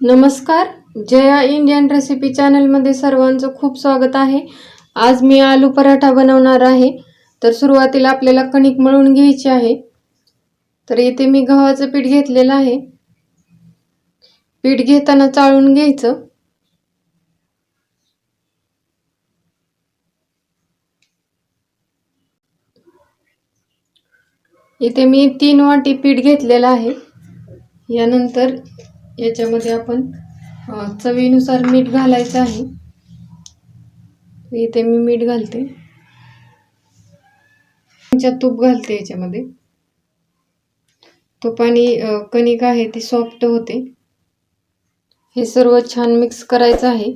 नमस्कार Jaya Indian recipe चॅनलमध्ये सर्वांचं खूप स्वागत आहे. आज मी आलू पराठा बनवणार आहे. तर सुरुवातीला आपल्याला कणिक मळून घ्यायची आहे. तर इथे मी गव्हाचं पीठ घेतलेलं आहे. पीठ घेताना चाळून घ्यायचं. इथे मी तीन वाटी पीठ घेतलेलं आहे. यानंतर याच्यामध्ये आपण चवीनुसार मीठ घालायचं आहे. इथे मी मीठ घालते. तूप घालते याच्यामध्ये. तुपाने अ, कणिक आहे ती सॉफ्ट होते. हे सर्व छान मिक्स करायचं आहे.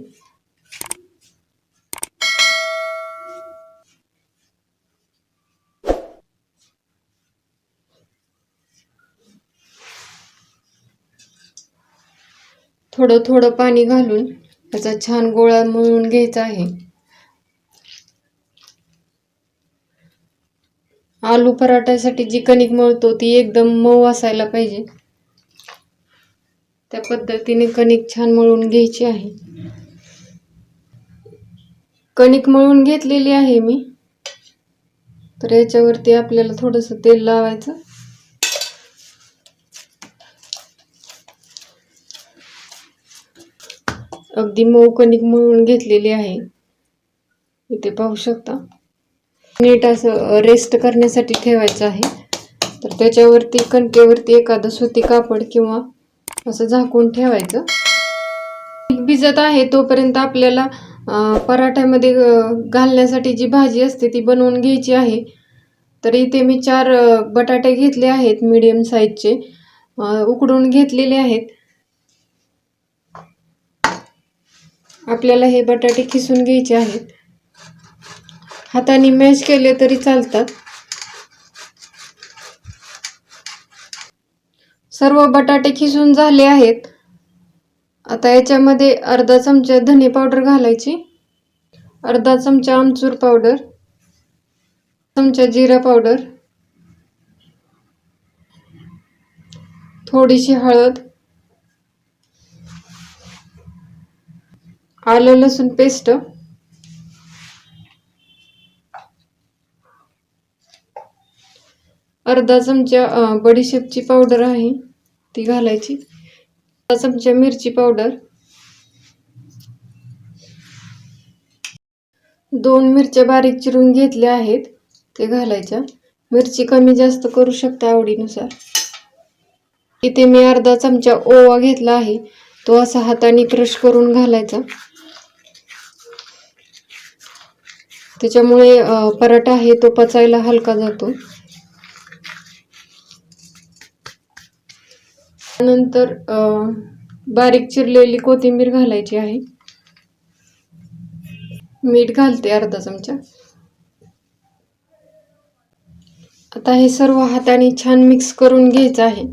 थोडं थोडं पाणी घालून त्याचा छान गोळा मळून घ्यायचा आहे. आलू पराठ्यासाठी जी कणिक मळतो ती एकदम मऊ असायला पाहिजे. त्या पद्धतीने कणिक छान मळून घ्यायची आहे. कणिक मळून घेतलेली आहे मी. तर याच्यावरती आपल्याला थोडंसं तेल लावायचं. अगदी मऊ कणिक मळून घेतलेली आहे. इथे पाहू शकता. नीट असं रेस्ट करण्यासाठी ठेवायचं आहे. तर त्याच्यावरती कणकेवरती एखादं सुती कापड किंवा असं झाकून ठेवायचं. भिजत आहे तोपर्यंत आपल्याला पराठ्यामध्ये घालण्यासाठी जी भाजी असते ती बनवून घ्यायची आहे. तर इथे मी चार बटाटे घेतले आहेत मीडियम साईजचे उकडून घेतलेले आहेत. आपल्याला हे बटाटे खिसून घ्यायचे आहेत. हाताने मॅश केले तरी चालतात. सर्व बटाटे खिसून झाले आहेत. आता याच्यामध्ये अर्धा चमचा धने पावडर घालायची. अर्धा चमचा आमचूर पावडर. चमचा जिरा पावडर. थोडीशी हळद. आलं लसूण पेस्ट अर्धा चमचा बडीशेपची पावडर आहे ती घालायची. अर्धा चमचा मिरची पावडर दोन मिरच्या बारीक चिरून घेतल्या आहेत ते घालायच्या. मिरची कमी जास्त करू शकता आवडीनुसार. इथे मी अर्धा चमचा ओवा घेतला आहे तो असा हाताने क्रश करून घालायचा. त्याच्यामुळे पराठा आहे तो पचायला हलका जातो. नंतर बारीक चिरलेली कोथिंबीर घालायची आहे. मीठ घालते अर्धा चमचा. आता हे सर्व हाताने छान मिक्स करून घ्यायचं आहे.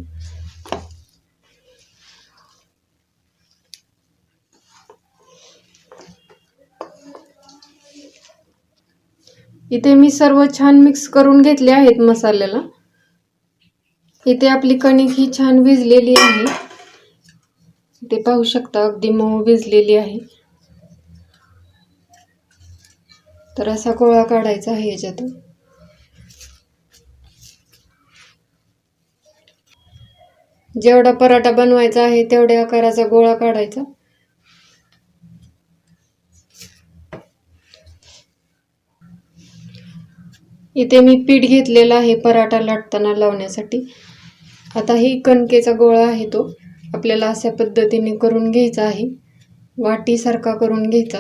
इथे मी सर्व छान मिक्स करून घेतले आहेत मसाल्याला. इथे आपली कणिक ही छान भिजलेली आहे. ते पाहू शकता अगदी मऊ भिजलेली आहे. तर असा गोळा काढायचा आहे याच्यातून जेवढा पराठा बनवायचा आहे तेवढ्या आकाराचा गोळा काढायचा. इथे मी पीठ घेतलेलं आहे पराठा लाटताना लावण्यासाठी. आता ही कणकेचा गोळा आहे तो. आपल्याला अशा पद्धतीने करून घ्यायचा आहे. वाटीसारखा करून घ्यायचा.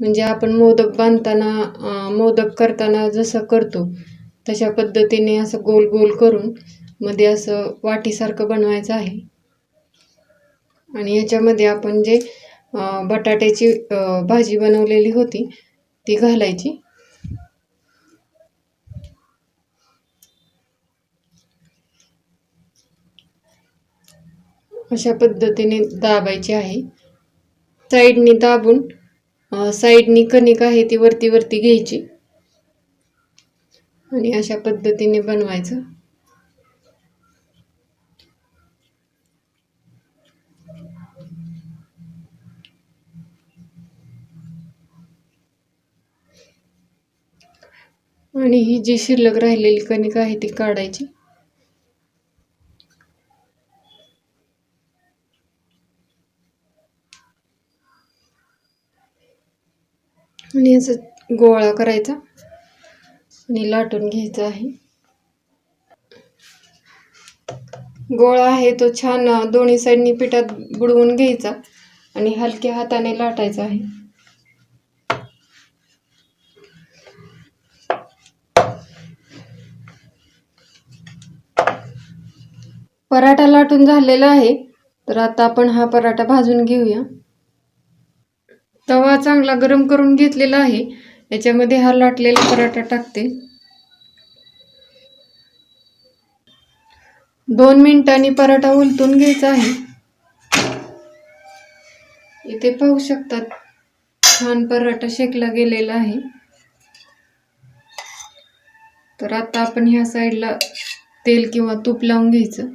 म्हणजे आपण मोदक बांधताना मोदक करताना जसं करतो तशा पद्धतीने असं गोल गोल करून मध्ये असं वाटीसारखं बनवायचं आहे. आणि याच्यामध्ये आपण जे बटाट्याची भाजी बनवलेली होती ती घालायची. अशा पद्धतीने दाबायची आहे. साईडनी दाबून साईडनी कणिक आहे ती वरती वरती घ्यायची. आणि अशा पद्धतीने बनवायचं. आणि ही जी शिल्लक राहिलेली कणिक आहे ती काढायची. आणि असं गोळा करायचा आणि लाटून घ्यायचा आहे. गोळा आहे तो छान दोन्ही साईडनी पिठात बुडवून घ्यायचा आणि हलक्या हाताने लाटायचा आहे. पराठा लाटून झालेला आहे. तर आता आपण हा पराठा भाजून घेऊया. तवा चांगला गरम करून घेतलेला आहे. याच्यामध्ये हा लाटलेला पराठा टाकते. दोन मिनिटांनी पराठा उलटून घ्यायचा आहे. इथे पाहू शकतात छान पराठा शेकला गेलेला आहे. तर आता आपण ह्या साईडला तेल किंवा तूप लावून घ्यायचं.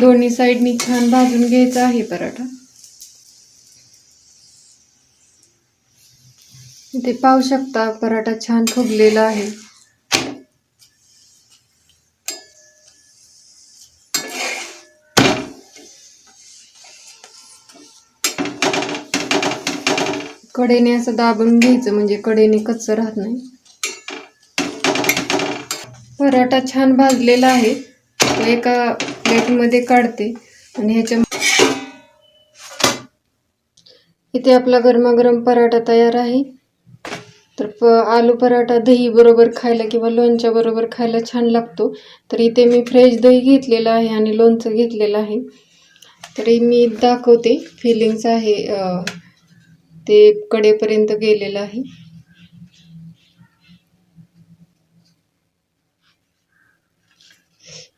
दोन्ही साईडनी छान भाजून घ्यायचा आहे पराठा. इथे पाहू शकता पराठा छान फुगलेला आहे. कडेने असं दाबून घ्यायचं म्हणजे कडेने कच्च राहत नाही. पराठा छान भाजलेला आहे. तो एका प्लेटमध्ये काढते आणि ह्याच्या इथे आपला गरमागरम पराठा तयार आहे. तर प आलू पराठा दही बरोबर खायला किंवा लोणच्या बरोबर खायला छान लागतो. तर इथे मी फ्रेश दही घेतलेलं आहे आणि लोणचं घेतलेलं आहे. तरी मी दाखवते. फिलिंग्स आहे ते कडेपर्यंत गेलेलं आहे.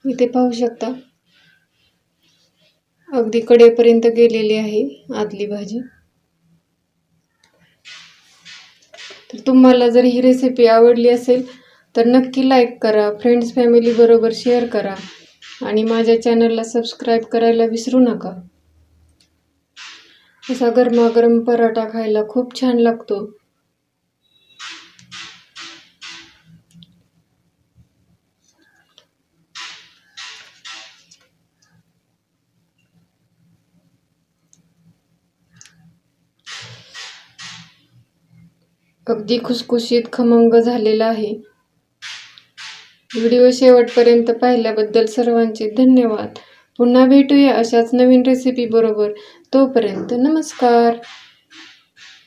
इथे पाहू शकता. अगदी कडेपर्यंत गेलेली आहे आदली भाजी. तर तुम्हाला जर ही रेसिपी आवडली असेल तर नक्की लाईक करा फ्रेंड्स फॅमिली बरोबर शेअर करा आणि माझ्या चॅनलला सबस्क्राईब करायला विसरू नका. असा गरमागरम पराठा खायला खूप छान लागतो. अगदी खुसखुशीत खमंग झालेला आहे. व्हिडिओ शेवटपर्यंत पाहिल्याबद्दल सर्वांचे धन्यवाद. पुन्हा भेटूया अशाच नवीन रेसिपी बरोबर. तोपर्यंत नमस्कार.